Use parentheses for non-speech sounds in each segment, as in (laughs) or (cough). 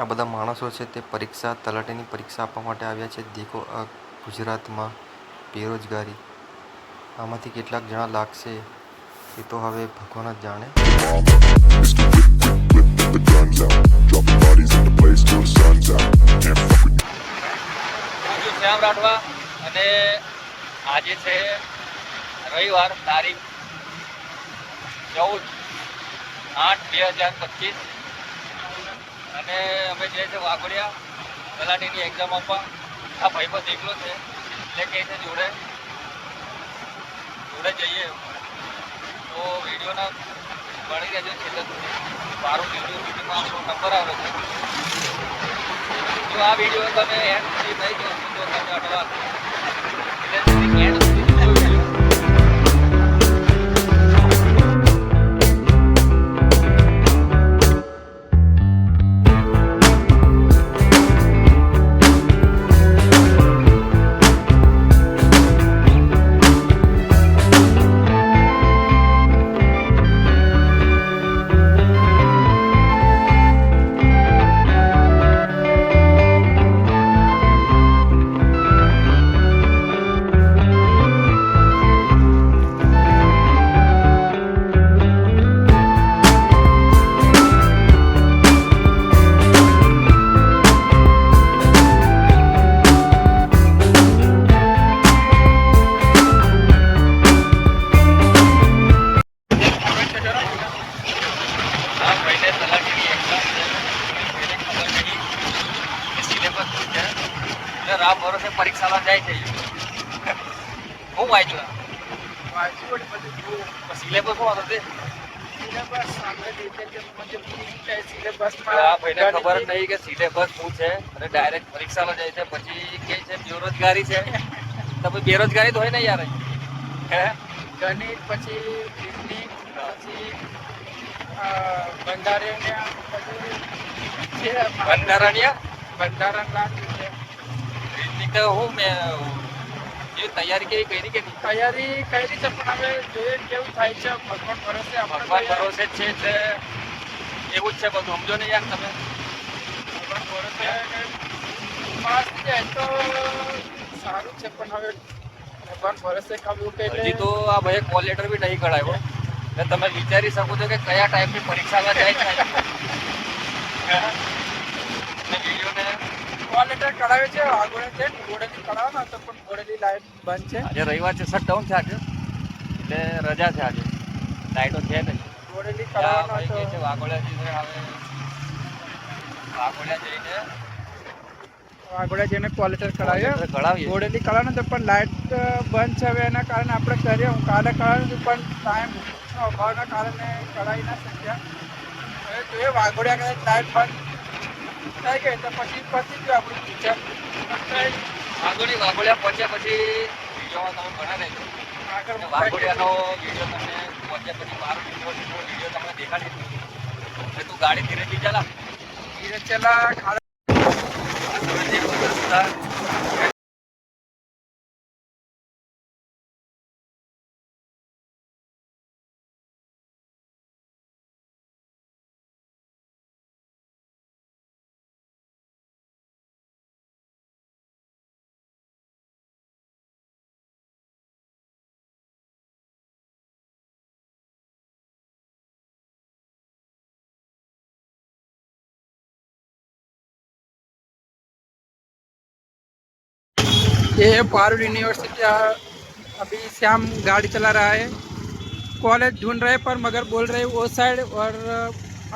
આ બધા માણસો છે તે પરીક્ષા, તલાટીની પરીક્ષા આપવા માટે આવ્યા છે. દેખો, આ ગુજરાતમાં બેરોજગારી. આમાંથી કેટલાક જણા લાગશે, એ તો હવે ભગવાન જ જાણે. અને આજે છે રવિવાર તારીખ ચૌદ આઠ બે હજાર પચીસ. અને અમે જે છે વાઘોડિયા, તલાટીની એક્ઝામ આપવા. આ ભાઈબંધ એકલો છે. એટલે કહે છે જોડે. જોડે જઈએ. તો વિડીયોના ભણી રહેજો છેલ્લે મારો વિડીયોમાં આપણો નંબર આવે છે. જો આ વીડિયો તમે એન્ડ સુધી નહીં જોશો તો તમે અટવા એટલે એન્ડ સુધી એટલે વર્ષે પરીક્ષામાં જાય છે. હું વાંચ્યું. સિલેબસ શું હતો તે? આ ભાઈને ખબર નહીં કે સિલેબસ શું છે અને ડાયરેક્ટ પરીક્ષામાં જાય છે પછી કે છે બેરોજગારી છે. તમે બેરોજગારી તો હોય ને યાર હે? ગણિત પછી હિન્દી પછી બંધારણીય પછી જે બંધારણ છે તો હું મેં એ તૈયારી કેવી કરી કે તૈયારી કઈ રીતે પણ હવે જોઈએ કેવું થાય છે ભગવાન ભરોસે ભગવાન ભરોસે છે એટલે એવું જ છે બધું. સમજો ને યાર તમે. ભગવાન ભરોસે પાસ થઈ જાય તો સારું છે પણ હવે ભગવાન ભરોસે ખાવું કે હજી તો આ ભાઈ કોલ લેટર બી નહીં કઢાવ્યો એટલે તમે વિચારી શકો છો કે કયા ટાઈપની પરીક્ષામાં જાય છે. (laughs) વિડીયોને લેટર કઢાવ્યો છે આગળ છે ઘોડેલી કઢાવવાનો હતો પણ ઘોડેલી લાઈટ બંધ છે. આજે રવિવાર છે શટડાઉન છે આજે. એટલે રજા છે આજે. લાઈટો છે નહીં. ઘોડેલી કહે છે વાઘોડિયા જઈને હવે વાઘોડિયા જઈને આગળ જઈને કોલ લેટર કઢાવ્યો letter કઢાવીએ ઘોડેલી તો પણ લાઈટ બંધ છે હવે એના કારણે આપણે કરીએ. હું કાલે પણ ટાઈમ અભાવના કારણે કઢાવી ના શક્યા. હવે જોઈએ વાઘોડિયા કદાચ બંધ થઈ ગઈ તો પછી પતી ગયું આપણું વાઘોડી વાઘોડિયા પહોંચ્યા પછી વિડીયોમાં તમે ઘણા રહેજો આગળ વાઘોડિયાનો વીડિયો તમને પહોંચ્યા પછી મારો યુનિવર્સિટીનો વીડિયો તમને દેખાડી એટલે તું ગાડી ધીરે ચલા ધીરે ચલા ખાડા તમે જે તો ये पारुल यूनिवर्सिटी अभी श्याम गाड़ी चला रहा है कॉलेज ढूंढ रहे हैं पर मगर बोल रहे हैं वो साइड और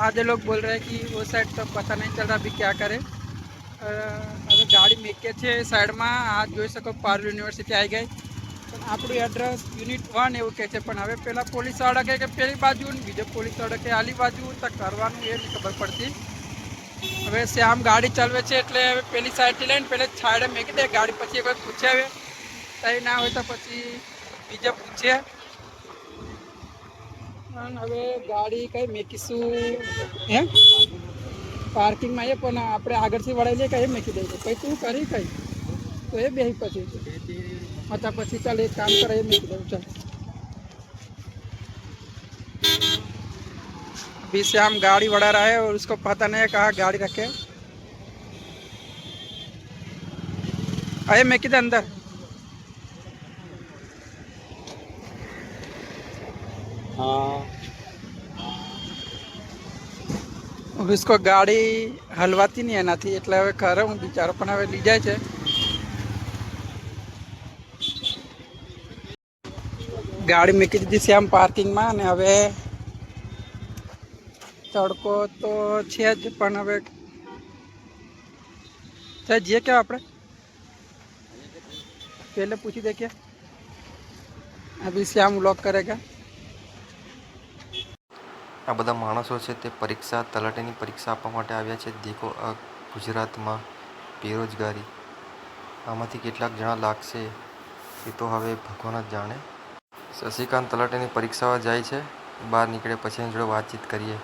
आधे लोग बोल रहे हैं कि वो साइड તો પતા નહીં ચલ રહા અભી ક્યાં કરે અ, હવે ગાડી મેકે છે સાઈડમાં આ જોઈ શકો પારુલ યુનિવર્સિટી આવી ગઈ પણ આપણું એડ્રેસ યુનિટ વન એવું કહે છે પણ હવે પેલા પોલીસવાળા કહે કે પેલી બાજુ ને બીજો પોલીસવાળા કે આલી બાજુ તો કરવાનું એ નહીં ખબર પડતી હવે શ્યામ ગાડી ચાલવે છે એટલે હવે પેલી સાઈડથી લઈને પેલે છાડે મેકી દે ગાડી પછી કોઈ પૂછે આવે તઈ ના હોય તો પછી બીજે પૂછે. હવે ગાડી કઈ મેકીશું? એમ પાર્કિંગમાં એ પણ આપણે આગળથી જઈએ કઈ મેકી દઈશું પછી તું કરી કઈ. તો એ બે પછી. હતા પછી ચાલ એક કામ કરે એ મેકી દઉં ચાલ. अभी से हम गाड़ी बढ़ा रहा है और उसको पता नहीं कहा गाड़ी रखे अरे मैं किधर अंदर? हाँ। इसको ગાડી હલવાતી નહીં એનાથી એટલે હવે ખરે હું બિચારો પણ હવે લઈ જાય છે ગાડી મૂકી દીધી છે આમ પાર્કિંગમાં અને હવે તડકો તો છે જ, પણ હવે ત્યાં જઈએ કે આપણે? પહેલે પૂછી દે કે અભી શ્યામ વ્લોગ કરેગા. આ બધા માણસો છે તે પરીક્ષા, તલાટીની પરીક્ષા આપવા માટે આવ્યા છે. દેખો આ ગુજરાતમાં બેરોજગારી. આમાંથી કેટલાક જણા લાગશે, એ તો હવે ભગવાન જ જાણે. શશિકાંત તલાટીની પરીક્ષામાં જાય છે. બહાર નીકળે પછી એની જોડે વાતચીત કરીએ.